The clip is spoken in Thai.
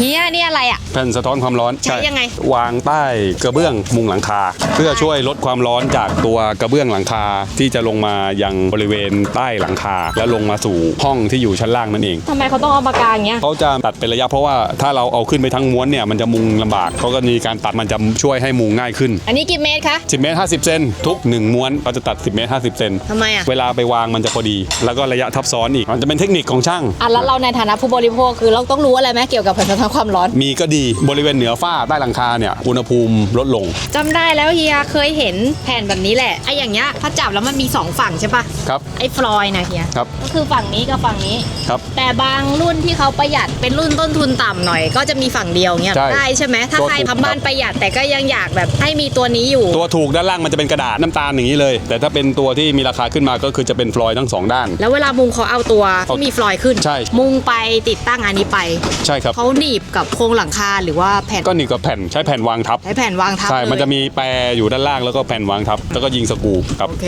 เฮียนี่อะไรอะ แผ่นสะท้อนความร้อนใช้ยังไง วางใต้กระเบื้องมุงหลังคา เพื่อช่วยลดความร้อนจากตัวกระเบื้องหลังคาที่จะลงมายังบริเวณใต้หลังคา แล้วลงมาสู่ห้องที่อยู่ชั้นล่างนั่นเองทำไมเขาต้องเอาปากกาอย่างเงี้ยเขาจะตัดเป็นระยะเพราะว่าถ้าเราเอาขึ้นไปทั้งม้วนเนี่ยมันจะมุงลำบากเขาก็มีการตัดมันจะช่วยให้มุงง่ายขึ้น อันนี้กี่เมตรคะ10เมตร50 เซนทุก 1 ม้วนเราจะตัด 10เมตร50 เซนทำไมอะเวลาไปวางมันจะพอดี แล้วก็ระยะทับซ้อนอีกมันจะเป็นเทคนิคของช่างอะแล้วเราในฐานะผู้บริโภคคือเราต้องรู้อะไรไหมเกี่ยวกับผลกระทบความร้อน มีก็ดีบริเวณเหนือฝ้าใต้หลังคาเนี่ยอุณหภูมิลดลง จำได้แล้วเฮียเคยเห็นแผ่นแบบนี้แหละไอ้อย่างเงี้ยถ้าจับแล้วมันมีสองฝั่งใช่ปะครับไอ้ฟลอยด์นะเฮียครับ ก็คือฝั่งนี้กับฝั่งนี้ ครับ แต่บางรุ่นที่เขาประหยัดเป็นรุ่นต้นทุนต่ำหน่อย ก็จะมีฝั่งเดียวเงี้ยใช่ได้ใช่ไหมถ้าตัวใครถูกทำบ้านประหยัดแต่ก็ยังอยากแบบให้มีตัวนี้อยู่ ตัวถูกด้านล่างมันจะเป็นกระดาษน้ำตาลอย่างนี้เลย แต่ถ้าเป็นตัวที่มีราคาขึ้นมาก็คือจะเป็นฟลอยด์ทั้งสองด้าน แล้วเวลามุงเขาเอาตัวที่มีฟลอยด์ขึ้น ใช่ มุงไปติดตั้งอันนี้ไป ใช่ครับ เขาหนีบกับโครงหลังคาหรือว่าแผ่นก็หนีบกับแผ่นใช้แผ่นวางทับ ใช้แผ่นวางทับใช่เลยมันจะมีแปรอยู่ด้านล่างแล้วก็แผ่นวางทับ แล้วก็ยิงสกรูครับ โอเค